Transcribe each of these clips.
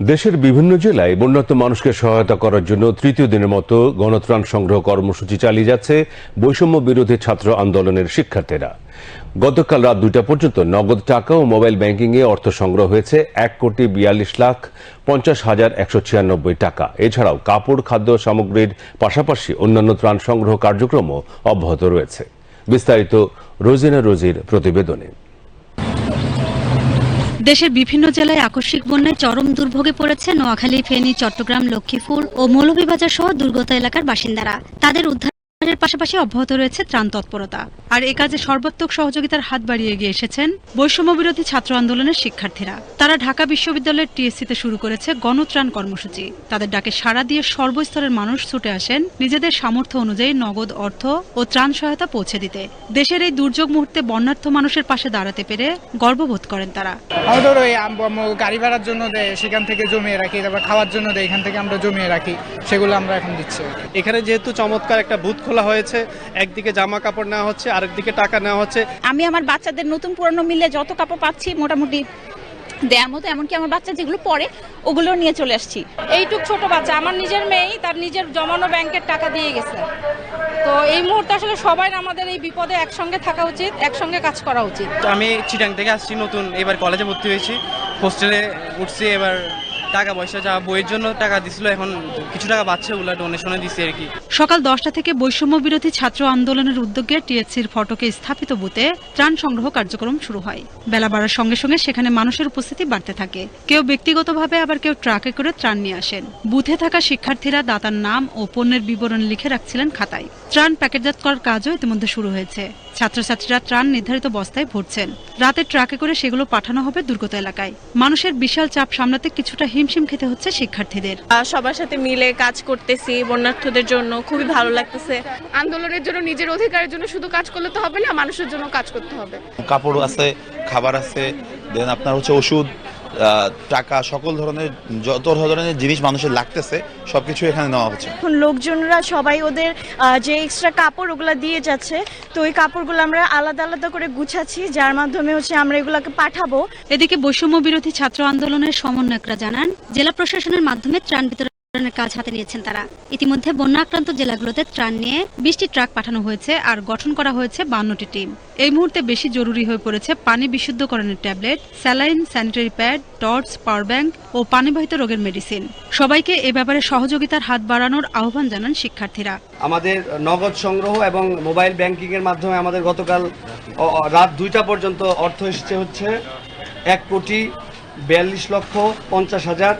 দেশের বিভিন্ন জেলায় বন্যার্ত মানুষকে সহায়তা করার জন্য তৃতীয় দিনের মতো গণত্রাণ সংগ্রহ কর্মসূচি চালিয়ে যাচ্ছে বৈষম্য বিরোধী ছাত্র আন্দোলনের শিক্ষার্থীরা। গতকাল রাত দুইটা পর্যন্ত নগদ টাকা ও মোবাইল ব্যাংকিং এ অর্থ সংগ্রহ হয়েছে এক কোটি বিয়াল্লিশ লাখ পঞ্চাশ হাজার একশো ছিয়ানব্বই টাকা। এছাড়াও কাপড়, খাদ্য সামগ্রীর পাশাপাশি অন্যান্য ত্রাণ সংগ্রহ কার্যক্রমও অব্যাহত রয়েছে। বিস্তারিত রোজিনা রোজির প্রতিবেদনে। দেশের বিভিন্ন জেলায় আকস্মিক বন্যায় চরম দুর্ভোগে পড়েছে নোয়াখালী, ফেনী, চট্টগ্রাম, লক্ষ্মীপুর ও মৌলভীবাজার সহ দুর্গত এলাকার বাসিন্দারা। তাদের উদ্ধারের পাশাপাশি অব্যাহত রয়েছে ত্রাণ তৎপরতা। আর এ কাজে সর্বাত্মক সহযোগিতার হাত বাড়িয়ে এগিয়ে এসেছেন বৈষম্য বিরোধী ছাত্র আন্দোলনের শিক্ষার্থীরা। তারা ঢাকা বিশ্ববিদ্যালয়ের টিএসসিতে শুরু করেছে গণত্রাণ কর্মসূচি। তাদের ডাকে সাড়া দিয়ে সর্বস্তরের মানুষ ছুটে আসেন নিজেদের সামর্থ্য অনুযায়ী নগদ অর্থ ও ত্রাণ সহায়তা পৌঁছে দিতে। দেশের এই দুর্যোগ মুহূর্তে বন্যার্থ মানুষের পাশে দাঁড়াতে পেরে গর্ববোধ করেন তারা। আমাদের ওই গাড়ি ভাড়ার জন্য দেয় সেখান থেকে জমিয়ে রাখি তারপর খাওয়ার জন্য দেয় এখান থেকে আমরা জমিয়ে রাখি সেগুলো আমরা এখন দিচ্ছি। এখানে যেহেতু চমৎকার একটা বুথ খোলা হয়েছে। একদিকে জামা কাপড় নেওয়া হচ্ছে আরেকদিকে টাকা নেওয়া হচ্ছে। আমি আমার বাচ্চাদের নতুন পুরনো মিলে যত কাপড় পাচ্ছি মোটামুটি দেওয়ার মতো এমনকি আমার বাচ্চা যেগুলো পরে ওগুলো নিয়ে চলে আসছি। এইটুক ছোট বাচ্চা আমার নিজের মেয়েই তার নিজের জমানো ব্যাংকের টাকা দিয়ে গেছে। তো এই মুহূর্তে আসলে সবাই আমাদের এই বিপদে একসঙ্গে থাকা উচিত একসঙ্গে কাজ করা উচিত। আমি চিটাং থেকে আসছি নতুন এবার কলেজে ভর্তি হয়েছি। হোস্টেলে উঠছি এবার টাকা পয়সা যা বইয়ের জন্য টাকা দিছিল এখন কিছু টাকা পাচ্ছে ওগুলো ডোনেশনে দিচ্ছে আর কি। সকাল দশটা থেকে বৈষম্য বিরোধী ছাত্র আন্দোলনের উদ্যোগে টিএসসির ফটকে স্থাপিত বুথে ত্রাণ সংগ্রহ কার্যক্রম শুরু হয়। বেলা বাড়ার সঙ্গে সঙ্গে সেখানে মানুষের উপস্থিতি বাড়তে থাকে। কেউ ব্যক্তিগতভাবে আবার কেউ ট্রাকে করে ত্রাণ নিয়ে আসেন। বুথে থাকা শিক্ষার্থীরা দাতার নাম ও পণ্যের বিবরণ লিখে রাখছিলেন খাতায়। ত্রাণ প্যাকেটজাত করার কাজও ইতিমধ্যে শুরু হয়েছে। ছাত্রছাত্রীরা ত্রাণ নির্ধারিত বস্তায় ভরছেন। রাতে ট্রাকে করে সেগুলো পাঠানো হবে দুর্গত এলাকায়। মানুষের বিশাল চাপ সামলাতে কিছুটা হিমশিম খেতে হচ্ছে শিক্ষার্থীদের। সবার সাথে মিলে কাজ করতেছি, বন্যার্থদের জন্য খুবই ভালো লাগতেছে। আন্দোলনের জন্য নিজের অধিকারের জন্য শুধু কাজ করলে তো হবে না মানুষের জন্য কাজ করতে হবে। কাপড় আছে খাবার আছে দেন আপনার হচ্ছে ওষুধ আহ, টাকা সকল ধরনের যত ধরনের জিনিস মানুষের লাগতেছে সবকিছু এখানে নেওয়া হচ্ছে। এখন লোকজনরা সবাই ওদের যে এক্সট্রা কাপড় ওগুলো দিয়ে যাচ্ছে তো ওই কাপড়গুলো আমরা আলাদা আলাদা করে গুছাচ্ছি যার মাধ্যমে হচ্ছে আমরা এগুলোকে পাঠাবো। এদিকে বৈষম্য বিরোধী ছাত্র আন্দোলনের সমন্বয়করা জানান জেলা প্রশাসনের মাধ্যমে ত্রাণ বিতরণের কাজ হাতে নিয়েছেন তারা। ইতিমধ্যে বন্যা আক্রান্ত জেলাগুলোতে ত্রাণ নিয়ে বিশটি ট্রাক পাঠানো হয়েছে আর গঠন করা হয়েছে বান্নটি টিম। এই মুহূর্তে বেশি জরুরি হয়ে পড়েছে পানি বিশুদ্ধকরণের tablet, saline, sanitary pad, torch, power bank ও পানিবাহিত রোগের মেডিসিন। সবাইকে এ ব্যাপারে সহযোগিতার হাত বাড়ানোর আহ্বান জানান শিক্ষার্থীরা। আমাদের নগদ সংগ্রহ এবং মোবাইল ব্যাংকিং এর মাধ্যমে আমাদের গতকাল রাত দুইটা পর্যন্ত অর্থ এসেছে হচ্ছে এক কোটি বিয়াল্লিশ লক্ষ পঞ্চাশ হাজার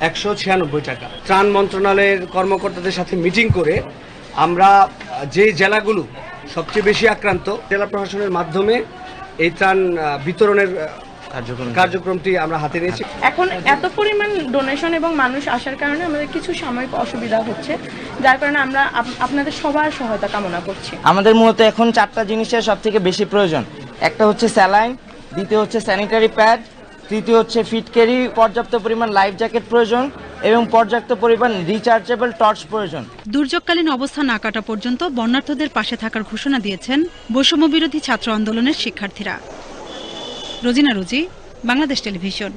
একশো ছিয়ানব্বই টাকা। ত্রাণ মন্ত্রণালয়ের কর্মকর্তাদের সাথে মিটিং করে আমরা যে জেলাগুলো সবচেয়ে বেশি আক্রান্ত জেলা প্রশাসনের মাধ্যমে এই ত্রাণ বিতরণের কার্যক্রমটি আমরা হাতে নিয়েছি। এখন এত পরিমাণ ডোনেশন এবং মানুষ আসার কারণে আমাদের কিছু সাময়িক অসুবিধা হচ্ছে যার কারণে আমরা আপ- আপনাদের সবার সহায়তা কামনা করছি। আমাদের মূলত এখন চারটা জিনিসের সব থেকে বেশি প্রয়োজন। একটা হচ্ছে স্যালাইন দ্বিতীয় হচ্ছে স্যানিটারি প্যাড তৃতীয় হচ্ছে ফিটকেরি পর্যাপ্ত পরিমাণ লাইফ জ্যাকেট প্রয়োজন এবং পর্যাপ্ত পরিমাণ রিচার্জেবল টর্চ প্রয়োজন। দুর্যোগকালীন অবস্থা না কাটা পর্যন্ত বন্যার্থদের পাশে থাকার ঘোষণা দিয়েছেন বৈষম্য বিরোধী ছাত্র আন্দোলনের শিক্ষার্থীরা। রোজিনা রুজি, বাংলাদেশ টেলিভিশন।